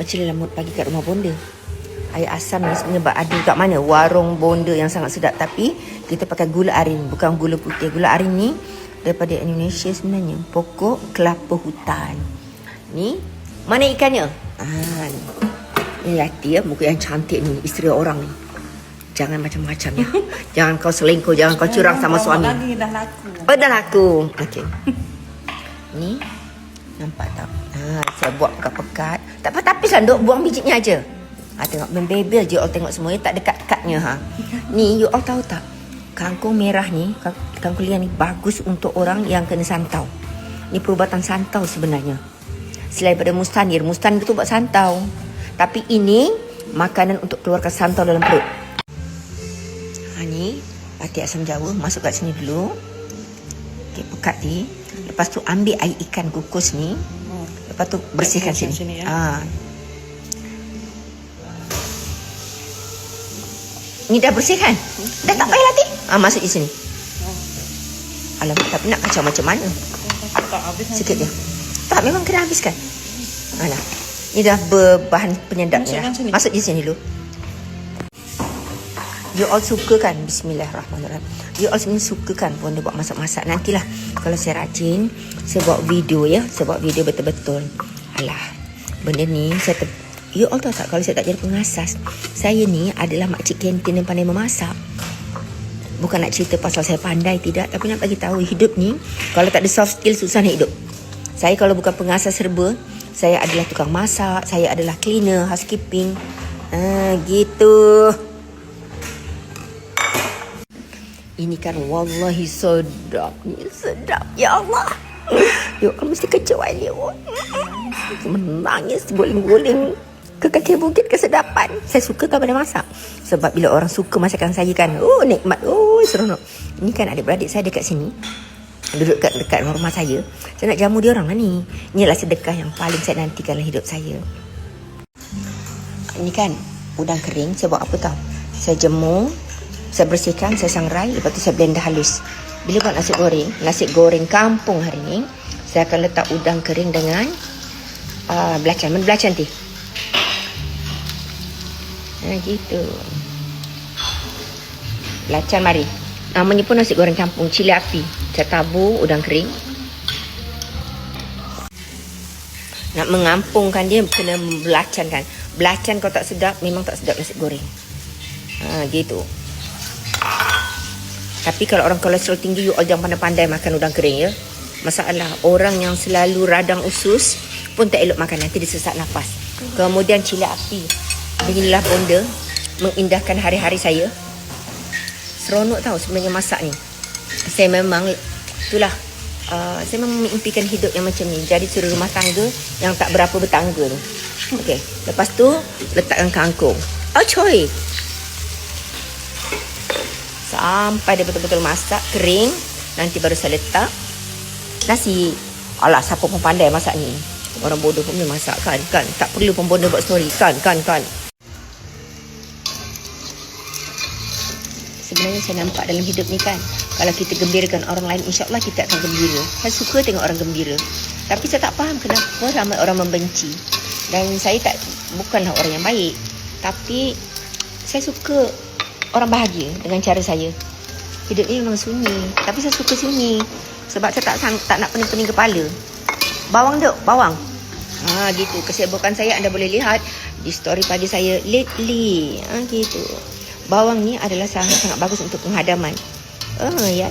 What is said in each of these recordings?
macam lamut pagi kat rumah bonda. Air asam ni sebenarnya ada kat mana? Warung bonda yang sangat sedap. Tapi kita pakai gula aren. Bukan gula putih. Gula aren ni daripada Indonesia sebenarnya. Pokok kelapa hutan. Ni. Mana ikannya? Ah, ni. Ini Yati ya. Muka yang cantik ni. Isteri orang ni. Jangan macam-macam ya. jangan kau selingkuh. Jangan kau curang sama suami. Lagi dah laku. Oh dah laku. Okey. Ni nampak tak? Ha, saya buat pekat-pekat. Tak apa tapi lah duk buang bijinya aja. Ha, tengok membebel je all tengok semua tak dekat-dekatnya ha. Ni you all tahu tak? Kangkung merah ni, kang- kangkung liang ni bagus untuk orang yang kena santau. Ni perubatan santau sebenarnya. Selain daripada mustanir, mustanir tu buat santau. Tapi ini makanan untuk keluarkan santau dalam perut. Ha ni, pati asam jawa masuk kat sini dulu. Okey, pekat ni. Lepas tu ambil air ikan kukus ni. Oh. Lepas tu bersihkan sini. sini, ya. Ah. Ni dah bersih kan? Dah tak payah latih. Ah masuk di sini. Oh. Alamak, tapi nak kacau macam mana? Tak habis. Sikit je. Tak, memang kena habiskan. Alah. Ni dah berbahan penyedap ni dah. sini. Masuk di sini dulu. You all suka kan Bismillahirrahmanirrahim. You all sebenarnya suka kan Bonda buat masak-masak. Nantilah Kalau saya rajin Saya buat video ya. Saya buat video betul-betul. Alah Benda ni Saya ter... You all tahu tak Kalau saya tak jadi pengasas? Saya ni adalah makcik kantin yang pandai memasak. Bukan nak cerita pasal saya pandai tidak. Tapi nak bagi tahu hidup ni Kalau tak ada soft skill susah nak hidup. Saya kalau bukan pengasas serba Saya adalah tukang masak Saya adalah cleaner, housekeeping. Ah, gitu Ini kan wallahi sedap ni sedap ya Allah. Ya Allah mesti kecewa dia. Menangis guling-guling ke kaki bukit kesedapan. Saya suka kan pada masak. Sebab bila orang suka masakan saya kan, oh nikmat, oh seronok. Ini kan adik-beradik saya dekat sini. Duduk dekat, dekat rumah saya. Saya nak jamu dia orang lah ni. Inilah sedekah yang paling saya nantikan dalam hidup saya. Ini kan udang kering. Saya buat apa tau? Saya jemur, saya bersihkan, saya sangrai, lepas tu saya blender halus. Bila buat nasi goreng, nasi goreng kampung hari ni, saya akan letak udang kering dengan uh, belacan. Mana belacan ti? Ha, gitu. Belacan mari. Namanya pun nasi goreng kampung, cili api. Saya tabur udang kering. Nak mengampungkan dia kena belacan kan. Belacan kalau tak sedap memang tak sedap nasi goreng. Ha gitu. Tapi kalau orang kolesterol tinggi you all jangan pandai-pandai makan udang kering ya. Masalah orang yang selalu radang usus pun tak elok makan nanti dia sesak nafas. Kemudian cili api. Beginilah bonda mengindahkan hari-hari saya. Seronok tau sebenarnya masak ni. Saya memang itulah uh, saya memang mengimpikan hidup yang macam ni. Jadi suruh rumah tangga yang tak berapa bertangga ni. Okey, lepas tu letakkan kangkung. Oh coy. Sampai dia betul-betul masak kering, nanti baru saya letak nasi. Alah, siapa pun pandai masak ni. Orang bodoh pun boleh masak kan? Kan? Tak perlu pun bodoh buat story. Kan? Kan? Kan? Sebenarnya saya nampak dalam hidup ni kan Kalau kita gembirakan orang lain InsyaAllah kita akan gembira Saya suka tengok orang gembira Tapi saya tak faham kenapa ramai orang membenci Dan saya tak Bukanlah orang yang baik Tapi Saya suka Orang bahagia Dengan cara saya. Hidup ni memang sunyi Tapi saya suka sunyi. Sebab saya tak tak nak pening-pening kepala. Bawang duk Bawang. Ha gitu. Kesibukan saya anda boleh lihat Di story pagi saya Lately. Ha gitu. Bawang ni adalah sangat-sangat bagus untuk penghadaman. Oh, ya.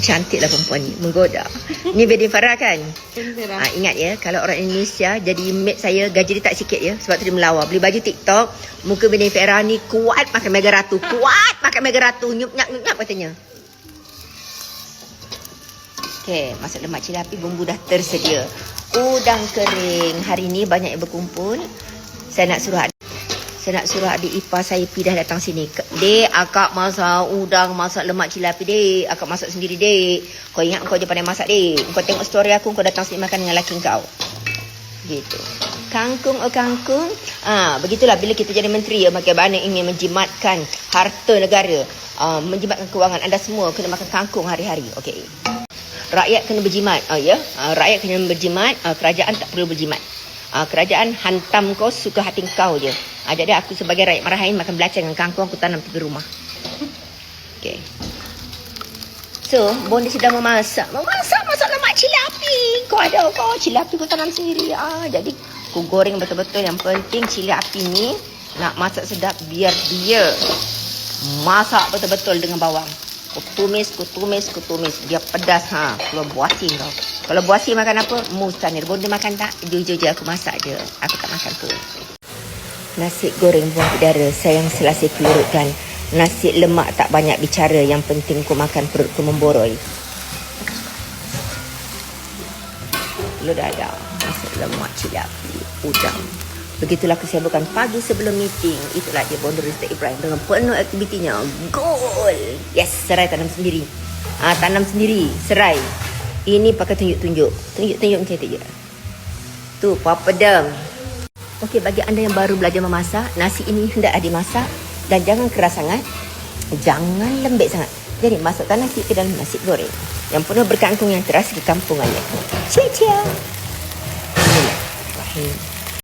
Cantiklah perempuan ni. Menggoda. ni Bedin Farah kan? Cantik Ha, ingat ya, kalau orang Indonesia jadi mate saya, gaji dia tak sikit ya. Sebab tu dia melawar. Beli baju TikTok, muka Bedin Farah ni kuat makan Mega Ratu. Kuat makan Mega Ratu. Nyup-nyap, nyup-nyap katanya. Okey, masak lemak cili api bumbu dah tersedia. Udang kering. Hari ni banyak yang berkumpul. Saya nak suruh saya nak suruh adik ipar saya pi dah datang sini. Dek, akak masak udang, masak lemak cili api, dek. Akak masak sendiri, dek. Kau ingat kau je pandai masak, dek. Kau tengok story aku, kau datang sini makan dengan laki kau. Gitu. Kangkung, oh kangkung. Ah, begitulah bila kita jadi menteri ya, bagaimana ingin menjimatkan harta negara. Ah, menjimatkan kewangan. Anda semua kena makan kangkung hari-hari. Okey. Rakyat kena berjimat. Oh ya. Ah, rakyat kena berjimat, ah, kerajaan tak perlu berjimat. Uh, kerajaan hantam kau suka hati kau je. Uh, jadi aku sebagai rakyat marahin makan belacan dengan kangkung aku tanam tepi rumah. Okay. So, bonda sedang memasak. Memasak masak lemak cili api. Kau ada kau cili api kau tanam sendiri. Ah, jadi aku goreng betul-betul. Yang penting cili api ni nak masak sedap biar dia masak betul-betul dengan bawang. Ku tumis, ku tumis, ku tumis. Dia pedas ha. Keluar buasi kau. Kalau buasi makan apa? Mustanir. Bonda makan tak? Jujur je aku masak je. Aku tak makan pun. Nasi goreng buah udara sayang selasi pelurutkan. Nasi lemak tak banyak bicara yang penting ku makan perutku memboroi. Telur dadar, nasi lemak cili udang. Begitulah kesibukan pagi sebelum meeting. Itulah dia Bonda Ustaz Ibrahim dengan penuh aktivitinya. Goal! Yes, serai tanam sendiri. Ah, tanam sendiri, serai. Ini pakai tunjuk-tunjuk. Tunjuk-tunjuk macam tu je. Tu, Papa Dem. Okey, bagi anda yang baru belajar memasak, nasi ini hendaklah dimasak dan jangan keras sangat. Jangan lembek sangat. Jadi, masukkan nasi ke dalam nasi goreng. Yang penuh berkangkung yang terasa di kampungannya. Cia-cia. Bismillahirrahmanirrahim.